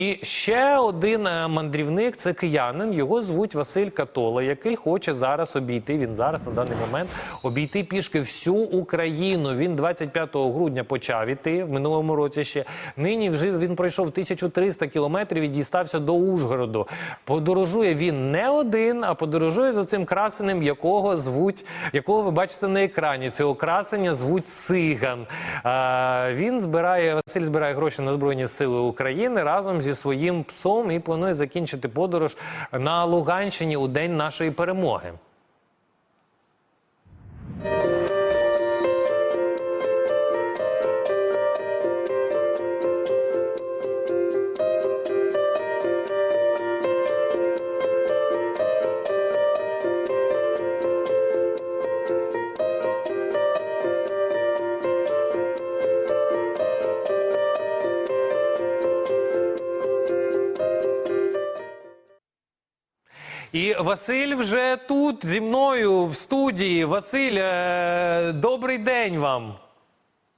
І ще один е, мандрівник це киянин. Його звуть Василь Катола, який хоче зараз обійти. Він зараз на даний момент обійти пішки всю Україну. Він 25 грудня почав іти в минулому році. Ще нині вже він пройшов 1300 кілометрів і дістався до Ужгороду. Подорожує він не один, а подорожує за цим красенем, якого звуть, якого ви бачите на екрані. Цього красення звуть Циган. А, він збирає Василь збирає гроші на збройні сили України разом зі своїм псом і планує закінчити подорож на Луганщині у день нашої перемоги. І Василь вже тут зі мною в студії. Василь, е, добрий день вам.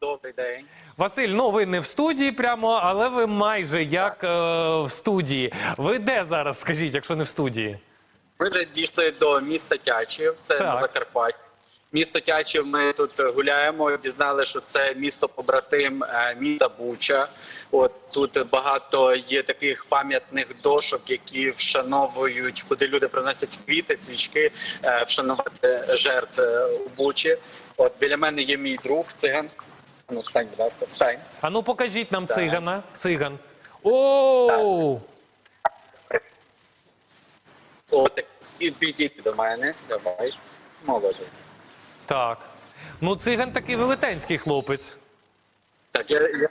Добрий день. Василь, ну ви не в студії прямо, але ви майже як е, в студії. Ви де зараз? Скажіть, якщо не в студії? Ми вже дійшли до міста Тячів, це Так. на Закарпатті. Місто Тячів, ми тут гуляємо. Дізнали, що це місто побратим е, міста Буча. От тут багато є таких пам'ятних дошок, які вшановують, куди люди приносять квіти, свічки, е, вшанувати жертв е, у Бучі. От біля мене є мій друг циган. Ну, встань, будь ласка, встань. А ну покажіть нам Так. цигана. Циган. О! От підійди до мене. Давай, молодець. Так. Ну, циган такий велетенський хлопець. Так, я, я...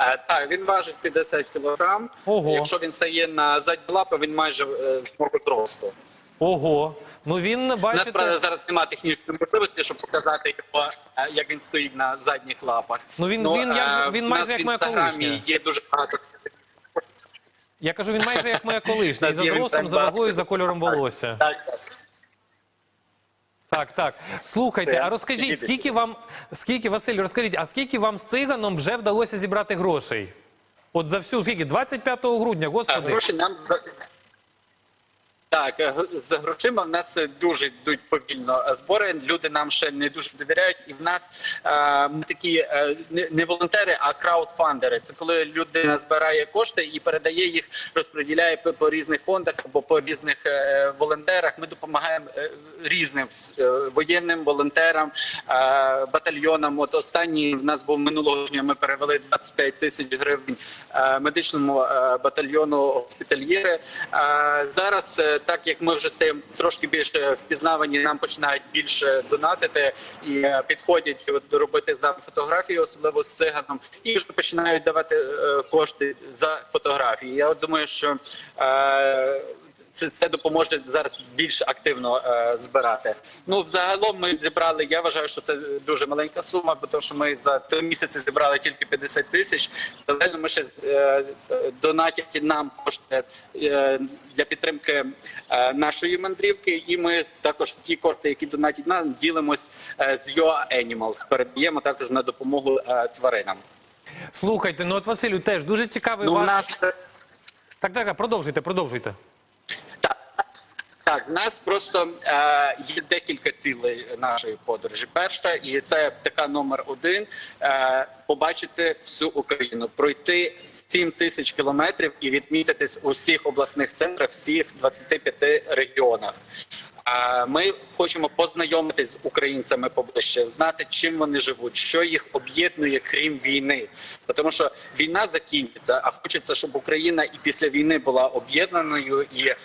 Е, так, він важить 50 кілограм. Ого. Якщо він стає на задні лапи, він майже е, з мого зросту. Ого. Ну він, У нас правда зараз немає технічної можливості, щоб показати його, е, як він стоїть на задніх лапах. Ну, він- він як же- е, він в майже нас як в моя інстаграмі колишня. Є дуже багато. Я кажу, він майже як моя колишня. І за зростом, за вагою, за кольором волосся. Так, так. Так, так. Слухайте, а розкажіть, скільки вам, скільки, Василь, розкажіть, а скільки вам з циганом вже вдалося зібрати грошей? От за всю, скільки? 25 грудня, А господи. гроші нам так, е, з грошима в нас е, дуже йдуть повільно е, збори. Люди нам ще не дуже довіряють, і в нас е, такі не, волонтери, а краудфандери. Це коли людина збирає кошти і передає їх, розподіляє по, різних фондах або по різних волонтерах. Ми допомагаємо різним воєнним волонтерам, батальйонам. От останній в нас був минулого дня. Ми перевели 25 тисяч гривень медичному батальйону госпітальєри. Зараз, так як ми вже стаємо трошки більше впізнавані, нам починають більше донатити і е, підходять робити за фотографії, особливо з циганом, і вже починають давати е, кошти за фотографії. Я думаю, що е, це, це допоможе зараз більш активно е, збирати. Ну, взагалом ми зібрали. Я вважаю, що це дуже маленька сума, тому що ми за три місяці зібрали тільки 50 тисяч. Паралельно ми ще е, донатять нам кошти е, для підтримки е, нашої мандрівки. І ми також ті кошти, які донатять нам, ділимось е, з Your Animals. Передаємо також на допомогу е, тваринам. Слухайте, ну от Василю, теж дуже цікавий Ну, у ваш. нас е, Так, так, продовжуйте, продовжуйте. Так, в нас просто е, є декілька цілей нашої подорожі. Перша, і це така номер один: е, побачити всю Україну, пройти 7 тисяч кілометрів і відмітитись у всіх обласних центрах, всіх 25 регіонах. А Ми хочемо познайомитись з українцями поближче, знати, чим вони живуть, що їх об'єднує, крім війни. Тому що війна закінчиться, а хочеться, щоб Україна і після війни була об'єднаною, і е,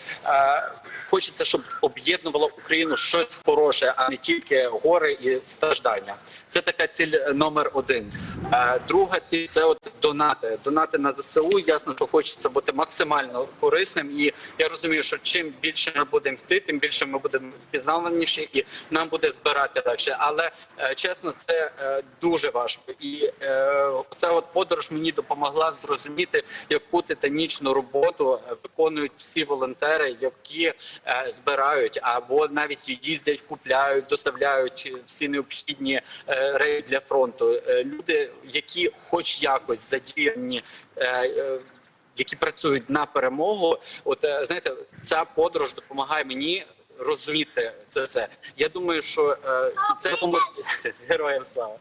хочеться, щоб об'єднувало Україну щось хороше, а не тільки гори і страждання. Це така ціль номер один. Е, друга ціль це от донати. Донати на ЗСУ. Ясно, що хочеться бути максимально корисним. І я розумію, що чим більше ми будемо йти, тим більше ми будемо впізнаваніші, і нам буде збирати далі. Але е, чесно, це е, дуже важко. І е, ця от подорож мені допомогла зрозуміти, яку титанічну роботу е, виконують всі волонтери, які збирають або навіть їздять, купляють, доставляють всі необхідні речі для фронту. Люди, які хоч якось задіяні. які працюють на перемогу. От знаєте, ця подорож допомагає мені. Розуміти це все. Я думаю, що е, це допоможе героям слава.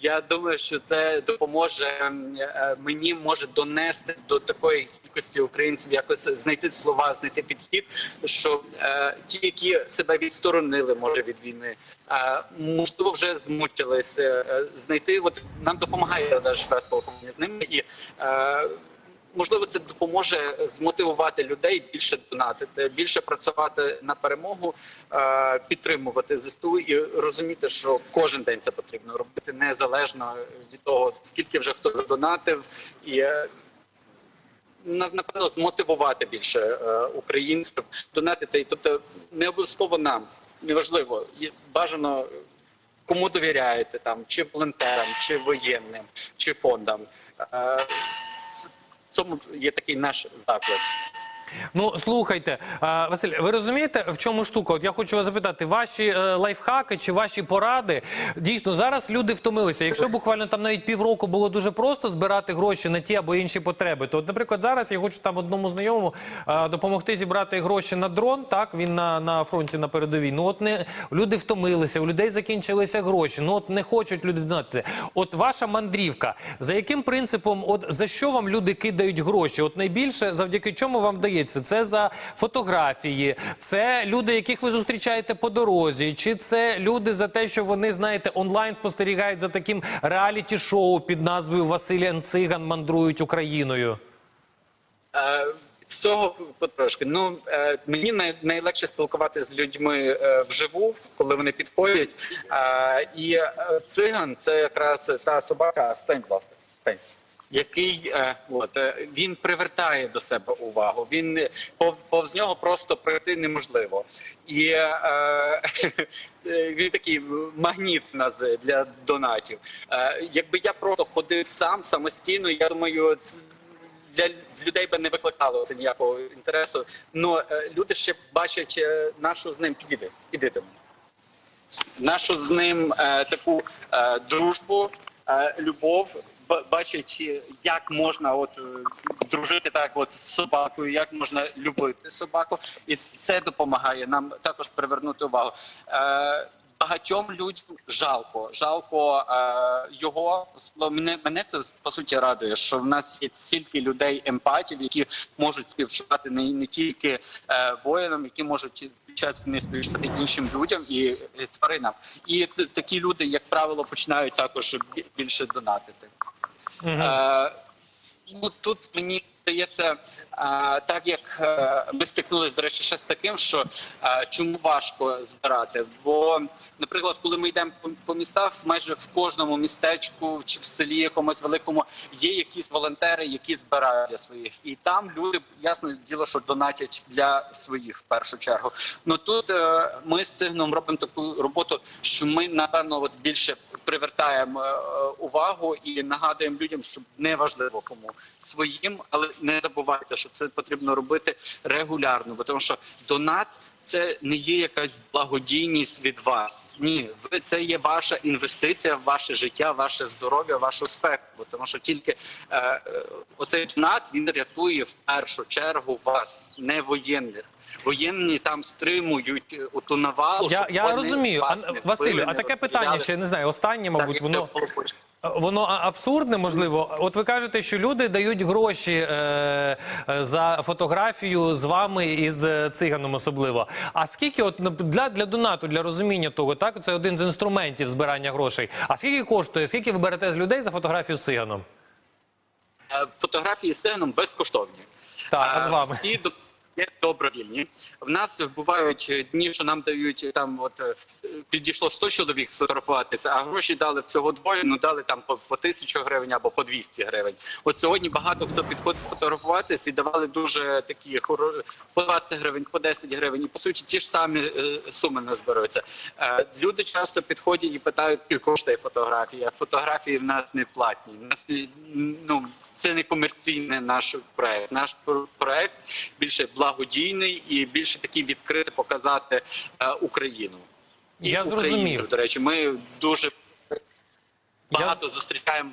Я думаю, що це допоможе е, мені може донести до такої кількості українців, якось знайти слова, знайти підхід, що е, ті, які себе відсторонили, може від війни, е, можливо, вже змучились, е, е, знайти. От нам допомагає наше спілкування з ними і. Е, Можливо, це допоможе змотивувати людей більше донатити, більше працювати на перемогу, е, підтримувати ЗСУ і розуміти, що кожен день це потрібно робити незалежно від того, скільки вже хто задонатив, і е, на- напевно змотивувати більше е, українців донатити. Тобто не обов'язково нам, неважливо, бажано кому довіряєте там, чи волонтерам, чи воєнним, чи фондам. Цьому є такий наш заклик. Ну слухайте, Василь, ви розумієте, в чому штука? От я хочу вас запитати, ваші е, лайфхаки чи ваші поради дійсно зараз люди втомилися. Якщо буквально там навіть півроку було дуже просто збирати гроші на ті або інші потреби, то от, наприклад, зараз я хочу там одному знайомому допомогти зібрати гроші на дрон. Так він на, на фронті на передовій. Ну от не люди втомилися, у людей закінчилися гроші. Ну от не хочуть люди донатити. От ваша мандрівка, за яким принципом, от за що вам люди кидають гроші? От найбільше завдяки чому вам вдається? Це за фотографії, це люди, яких ви зустрічаєте по дорозі, чи це люди за те, що вони знаєте онлайн спостерігають за таким реаліті-шоу під назвою Василь Циган мандрують Україною? Е, Всього потрошки. Ну е, мені най, найлегше спілкуватися з людьми е, вживу, коли вони підходять. Е, І е, циган це якраз та собака. Стань, будь ласка, стань. Який е, от е, він привертає до себе увагу. Він пов, повз нього просто пройти неможливо, і е, е, він такий магніт в нас для донатів. Е, якби я просто ходив сам самостійно, я думаю, для людей би не викликало це ніякого інтересу. Ну е, люди ще бачать е, нашу з ним підійди, іди до мене. Нашу з ним е, таку е, дружбу, е, любов. Бачать, е, як можна от е, дружити так, от з собакою, як можна любити собаку, і це допомагає нам також привернути увагу. Е, багатьом людям жалко, жалко е, його. Мене мене це по суті радує, що в нас є стільки людей емпатів, які можуть співчувати не, не тільки е, воїнам, які можуть час війни співчувати іншим людям і тваринам. І такі люди, як правило, починають також більше донатити. Е, ну тут мені здається, так як е, ми стикнулися, до речі, ще з таким, що е, чому важко збирати? Бо, наприклад, коли ми йдемо по, містах, майже в кожному містечку чи в селі якомусь великому є якісь волонтери, які збирають для своїх, і там люди ясне діло, що донатять для своїх в першу чергу. Ну тут е, ми з Сигном робимо таку роботу, що ми напевно от більше привертаємо увагу і нагадуємо людям, що не важливо кому своїм, але не забувайте, що це потрібно робити регулярно, бо тому що донат. Це не є якась благодійність від вас. Ні, це є ваша інвестиція в ваше життя, ваше здоров'я, вашу спеку. Бо тому, що тільки е, е, оцей донат він рятує в першу чергу вас, не воєнних. Воєнні там стримують е, оту навалу. Я, щоб я вони розумію, а, вас не Василю, вбили, а таке питання ще не знаю. Останнє, мабуть, воно. початку. Воно абсурдне, можливо. От ви кажете, що люди дають гроші е, е, за фотографію з вами і з циганом особливо. А скільки, от ну, для, для донату, для розуміння того, так це один з інструментів збирання грошей. А скільки коштує? Скільки ви берете з людей за фотографію з циганом? Е, Фотографії з сином безкоштовні. Так, а з Е, вами? Всі є добровільні. В нас бувають дні, що нам дають там, от е, підійшло 100 чоловік сфотографуватися, а гроші дали в цього двоє, ну дали там по, по 1000 гривень або по 200 гривень. От сьогодні багато хто підходить фотографуватися і давали дуже такі по 20 гривень, по 10 гривень. І по суті ті ж самі е, суми не зберуться. Е, люди часто підходять і питають, коштує фотографія. Фотографії в нас не платні. Нас ну це не комерційний наш проект. Наш про- проект більше благодійний і більше такий відкритий показати е, Україну. І Я українців, зрозумів. До речі, ми дуже багато зустрічаємо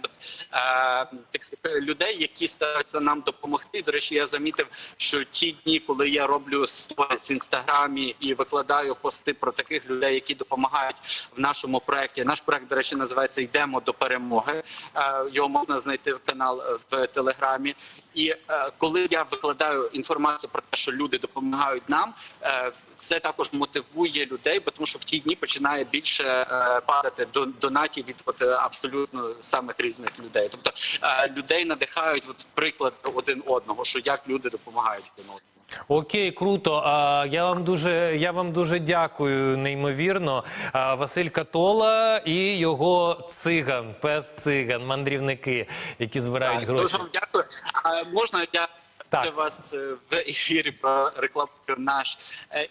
е, таких людей, які стараються нам допомогти. До речі, я замітив, що ті дні, коли я роблю сторіс в інстаграмі і викладаю пости про таких людей, які допомагають в нашому проєкті. Наш проект, до речі, називається Йдемо до перемоги. Е, Його можна знайти в канал е, в телеграмі. І е, коли я викладаю інформацію про те, що люди допомагають нам, е, це також мотивує людей, бо тому що в ті дні починає більше е, падати до донатів від от, е, абсолютно самих різних людей. Тобто е, людей надихають от приклад один одного, що як люди допомагають один одному. Окей, круто. Я вам дуже я вам дуже дякую, неймовірно. Василь Катола і його циган, пес циган, мандрівники, які збирають Так, гроші. Дуже вам дякую. А можна я Так. вас е, в ефірі про рекламу наш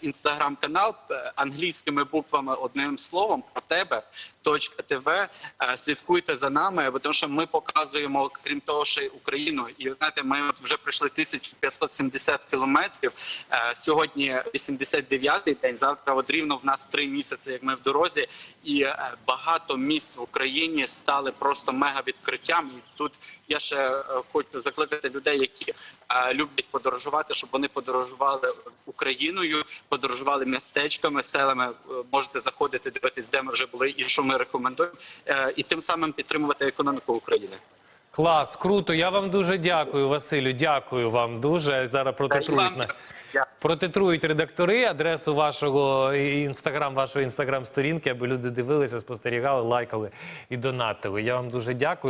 інстаграм-канал е, англійськими буквами одним словом про тебе. ТВ. Е, Слідкуйте за нами, бо тому що ми показуємо, крім того, й Україну. І ви знаєте, ми от вже пройшли 1570 кілометрів. Е, Сьогодні 89-й день. Завтра от рівно в нас три місяці, як ми в дорозі, і е, багато місць в Україні стали просто мега відкриттям. І тут я ще хочу закликати людей, які люблять подорожувати, щоб вони подорожували Україною, подорожували містечками, селами. Можете заходити, дивитись, де ми вже були, і що ми рекомендуємо, е, і тим самим підтримувати економіку України. Клас, круто. Я вам дуже дякую, Василю. Дякую вам дуже. Зараз протитрують на. Протитрують редактори адресу вашого інстаграм, вашої інстаграм-сторінки, аби люди дивилися, спостерігали, лайкали і донатили. Я вам дуже дякую.